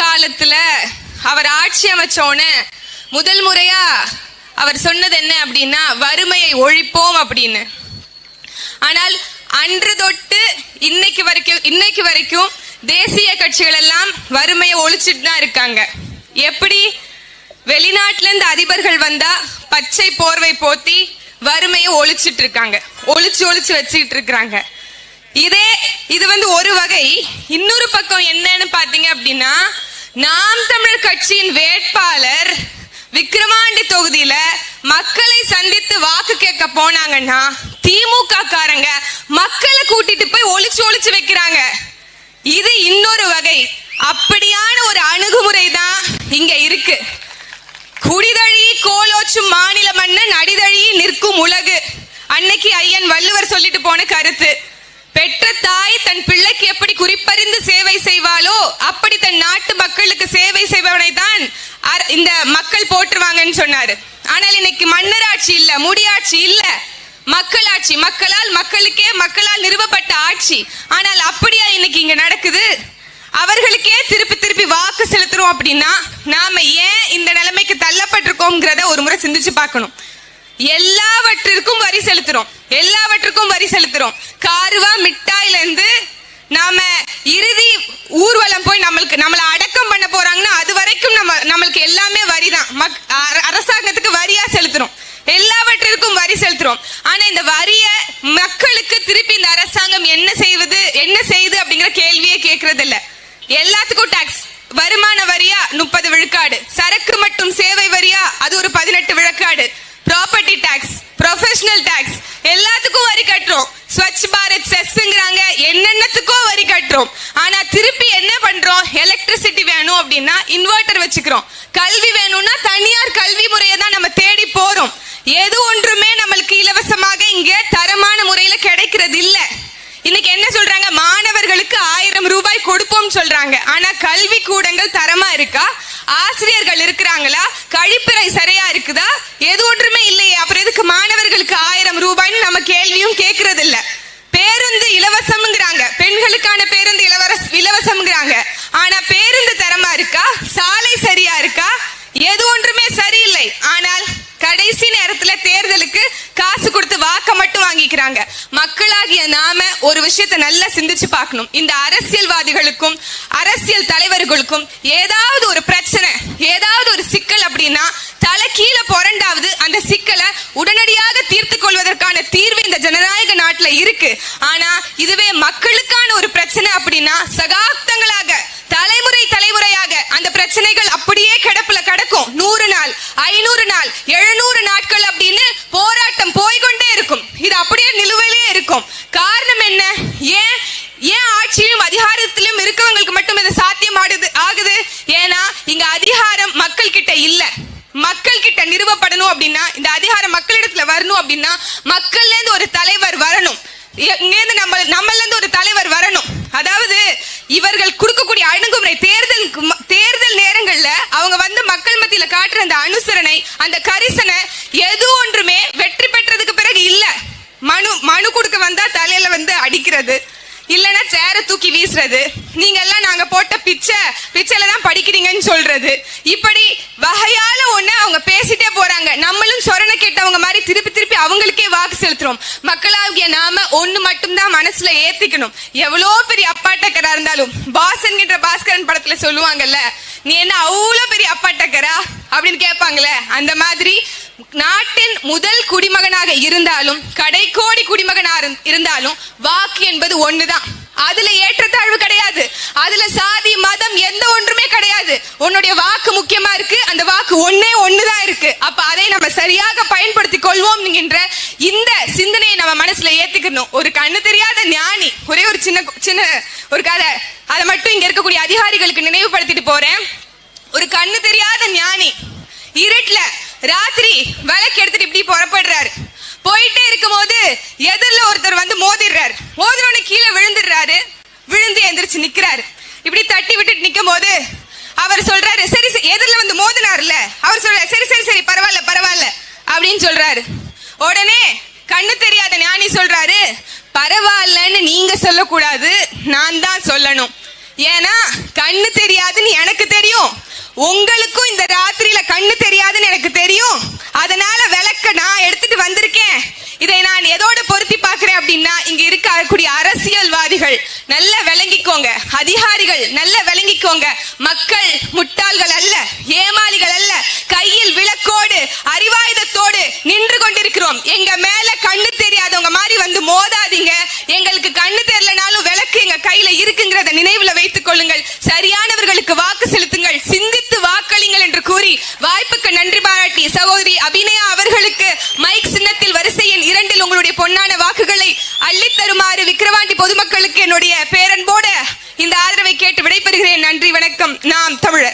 காலத்துல அவர் ஆட்சி அமைச்சோன்னு முதல் முறையா அவர் சொன்னது என்ன அப்படின்னா வறுமையை ஒழிப்போம் அப்படின்னு. ஆனால் அன்று தொட்டு இன்னைக்கு வரைக்கும் இன்னைக்கு வரைக்கும் தேசிய கட்சிகள் எல்லாம் வறுமையை ஒழிச்சிட்டு தான் இருக்காங்க. எப்படி? வெளிநாட்டுல இருந்து அதிபர்கள் வந்தா பச்சை போர்வை போத்தி வறுமையை ஒழிச்சிட்டு இருக்காங்க. ஒழிச்சு ஒழிச்சு வச்சுக்கிட்டு இருக்கிறாங்க. இதே இது வந்து ஒரு வகை. இன்னொரு பக்கம் என்னன்னு பாத்தீங்க அப்படின்னா நாம் தமிழர் கட்சியின் வேட்பாளர் விக்கிரவாண்டி தொகுதியில மக்களை சந்தித்து வாக்கு கேட்க போனாங்கன்னா திமுக காரங்க மக்களை கூட்டிட்டு போய் ஒளிச்சு ஒளிச்சு வைக்கிறாங்க. இது இன்னொரு வகை. அப்படியான ஒரு அணுகுமுறை தான் இங்க இருக்கு. குடிதழி கோலோச்சும் மாநில மன்னன் அடிதழி நிற்கும் உலகு. அன்னைக்கு ஐயன் வள்ளுவர் சொல்லிட்டு போன கருத்து பெற்ற தாய் தன் பிள்ளைக்கு எப்படி குறிப்பறிந்து சேவை செய்வாளோ அப்படி தன் நாட்டு மக்களுக்கு சேவை செய்பவனை தான் இந்த மக்கள் போற்றுவாங்கன்னு சொன்னாரு. ஆனால் இன்னைக்கு மன்னராட்சி இல்ல முடியாட்சி இல்ல. மக்களாட்சி மக்களால் மக்களுக்கே மக்களால் நிறுவப்பட்ட ஆட்சி. ஆனால் அப்படியா இன்னைக்கு இங்க நடக்குது? அவர்களுக்கே திருப்பி திருப்பி வாக்கு செலுத்துறோம் அப்படின்னா நாம ஏன் இந்த நிலைமைக்கு தள்ளப்பட்டிருக்கோம்ங்கிறத ஒரு முறை சிந்திச்சு பார்க்கணும். எல்லாவற்றிற்கும் வரி செலுத்துறோம். எல்லாவற்றுக்கும் வரி செலுத்துறோம். காருவா மிட்டாயில இருந்து நாம இறுதி ஊர்வலம் போய் நம்மளுக்கு நம்மளை அடக்க பண்ண போறாங்கன்னா அது வரைக்கும் நம்ம நம்மளுக்கு எல்லாமே வரி தான் அரசாங்கத்துக்கு வரியா செலுத்துறோம் எல்லாவற்றிற்கும் வரி செலுத்துறோம் ஆனா இந்த வரிய மக்களுக்கு திருப்பி இந்த அரசாங்கம் என்ன செய்வது என்ன செய்யுது அப்படிங்கிற கேள்வியே கேட்கறது இல்ல எல்லாத்துக்கும் டாக்ஸ் வருமான வரியா? முப்பது விழுக்காடு. சரக்கு மற்றும் சேவை வரியா? அது ஒரு பதினெட்டு விழுக்காடு. ப்ராப்பர்ட்டி டாக்ஸ் ப்ரொஃபஷனல் டாக்ஸ் எல்லாத்துக்கும் வரி கட்டுறோம். ஸ்வச் பாரத் செஸ்ங்கிறாங்க என்னென்னத்துக்கோ வரி கட்டுறோம். ஆனா திருப்பி என்ன பண்றோம்? எலக்ட்ரிசிட்டி வேணும் அப்படின்னா இன்வெர்டர் வச்சுக்கிறோம். கல்வி வேணும்னா தனியார் கல்வி முறையை தான் நம்ம தேடி போறோம். எது ஒன்றுமே நம்மளுக்கு இலவசமாக இங்க தரமான முறையில கிடைக்கிறது இல்ல இன்னைக்கு என்ன சொல்றாங்க? மாணவர்களுக்கு ஆயிரம் ரூபாய் கொடுப்போம் சொல்றாங்க. ஆனா கல்வி கூடங்கள் தரமா இருக்கா? ஆசிரியர்கள் இருக்கிறாங்களா? கழிப்பறை சரியா இருக்குதா? எது ஒன்றுமே இல்லையே. அப்புறம் எதுக்கு மாணவர்களுக்கு ஆயிரம் ரூபாய்னு நம்ம கேள்வியும் கேட்கறது இல்ல பேருந்து இலவசம்ங்கிறாங்க பெண்களுக்கான பேருந்து இலவச இலவசம்ங்கிறாங்க ஆனா பேருந்து தரமா இருக்கா சாலை சரியா இருக்கா எது ஒன்றுமே சரியில்லை ஆனால் கடைசி நேரத்துல தேர்தலுக்கு காசு கொடுத்து வாக்க மட்டும் வாங்கிக்கிறாங்க. மக்களாகிய நாம ஒரு விஷயத்தை நல்லா சிந்திச்சு பார்க்கணும். இந்த அரசியல்வாதிகளுக்கும் அரசியல் தலைவர்களுக்கும் ஏதாவது ஒரு பிரச்சனை ஏதாவது ஒரு சிக்கல் அப்படின்னா தலை கீழே புரண்டாவது அந்த சிக்கலை உடனடியாக தீர்த்து கொள்வதற்கான தீர்வு இந்த ஜனநாயக நாட்டுல இருக்கு. ஆனா இதுவே மக்களுக்கான ஒரு பிரச்சனை அப்படின்னா சகாப்தங்களாக தலைமுறை தலைமுறையாக அந்த பிரச்சனைகள் அப்படியே கிடப்புல கிடக்கும். நூறு நாள் ஐநூறு நாள் எழுநூறு நாட்கள் அப்படின்னு போற போய்கொண்டே இருக்கும் இது அப்படியே நிலுவையிலே இருக்கும். காரணம் என்ன? ஏன்? ஏன் ஆட்சியிலும் அதிகாரத்திலும் இருக்கவங்களுக்கு மட்டும் இது சாத்தியமாடுது ஆகுது? ஏன்னா இங்க அதிகாரம் மக்கள் கிட்ட இல்ல. மக்கள் கிட்ட நிறுவப்படணும் அப்படின்னா இந்த அதிகாரம் மக்களிடத்துல வரணும் அப்படின்னா மக்கள்ல இருந்து ஒரு தலைவர் வரணும். இங்கேருந்து நம்ம நம்மள இருந்து ஒரு தலைவர் வரணும். அதாவது இவர்கள் கொடுக்கக்கூடிய அணுகுமுறை தேர்தல் தேர்தல் நேரங்கள்ல அவங்க வந்து மக்கள் மத்தியில காட்டுற அந்த அனுசரணை அந்த கரிசனை எது பேசுறது. நீங்க எல்லாம் நாங்க போட்ட பிச்சை பிச்சையில தான் படிக்கிறீங்கன்னு சொல்றது. இப்படி வகையால ஒண்ணு அவங்க பேசிட்டே போறாங்க. நம்மளும் சொரண கேட்டவங்க மாதிரி திருப்பி திருப்பி அவங்களுக்கே வாக்கு செலுத்துறோம். மக்களாகிய நாம ஒண்ணு மட்டும்தான் மனசுல ஏத்திக்கணும். எவ்வளோ பெரிய அப்பாட்டக்கரா இருந்தாலும் பாசன்கின்ற பாஸ்கரன் படத்துல சொல்லுவாங்கல்ல நீ என்ன அவ்வளோ பெரிய அப்பாட்டக்கரா? அப்படின்னு கேட்பாங்களே. அந்த மாதிரி நாட்டின் முதல் குடிமகனாக இருந்தாலும் கடைக்கோடி குடிமகனாக இருந்- இருந்தாலும் வாக்கு என்பது ஒண்ணுதான். அதுல ஏற்றத்தாழ்வு கிடையாது. அதுல சாதி மதம் எந்த ஒன்றுமே கிடையாது. உன்னுடைய வாக்கு முக்கியமா இருக்கு. அந்த வாக்கு ஒண்ணே ஒண்ணுதான் இருக்கு. அப்ப அதை நம்ம சரியாக பயன்படுத்தி கொள்வோம் என்கின்ற இந்த சிந்தனையை நம்ம மனசுல ஏத்துக்கணும். ஒரு கண்ணு தெரியாத ஞானி ஒரே ஒரு சின்ன சின்ன ஒரு கதை. அதை மட்டும் இங்க இருக்கக்கூடிய அதிகாரிகளுக்கு நினைவுபடுத்திட்டு போறேன். ஒரு கண்ணு தெரியாத ஞானி இருட்டுல ராத்திரி விளக்கு எடுத்துட்டு இப்படி புறப்படுறாரு. போயிட்டே இருக்கும்போது போது ஒருத்தர் எந்திரிச்சு நிக்கிறாரு. இப்படி தட்டி விட்டுட்டு நிக்கும் போது அவர் சொல்றாரு சரி எதிரில் வந்து மோதினார்ல? அவர் சொல்றாரு சரி சரி சரி பரவாயில்ல பரவாயில்ல அப்படின்னு சொல்றாரு. உடனே கண்ணு தெரியாத ஞானி சொல்றாரு பரவாயில்லன்னு நீங்க சொல்லக்கூடாது நான் தான் சொல்லணும். ஏன்னா கண்ணு தெரியாதுன்னு எனக்கு தெரியும். இந்த ராத்திரியில கண்ணு தெரியாதுன்னு எனக்கு தெரியும் அதனால விளக்க நான் எடுத்துட்டு வந்திருக்கேன் இதை நான் எதோட பொருத்தி பார்க்கிறேன் அப்படின்னா இங்க இருக்கக்கூடிய அரசியல்வாதிகள் நல்ல விளங்கிக்கோங்க. அதிகாரிகள் நல்ல விளங்கிக்கோங்க. மக்கள் முட்டாள்கள் அல்ல ஏமாளிகள் அல்ல. கையில் விளக்கோடு அறிவாயுதத்தோடு நின்று கொண்டிருக்கிறோம். எங்க மேல கண்ணு தெரியாதவங்க மாதிரி வந்து மோதாதீங்க. எங்களுக்கு கண்ணு தெரியலனாலும் விளக்கு எங்க கையில இருக்குங்கிறத நினைவுல வைத்துக் கொள்ளுங்கள். சரியானவர்களுக்கு வாக்கு செலுத்துங்க 那他们人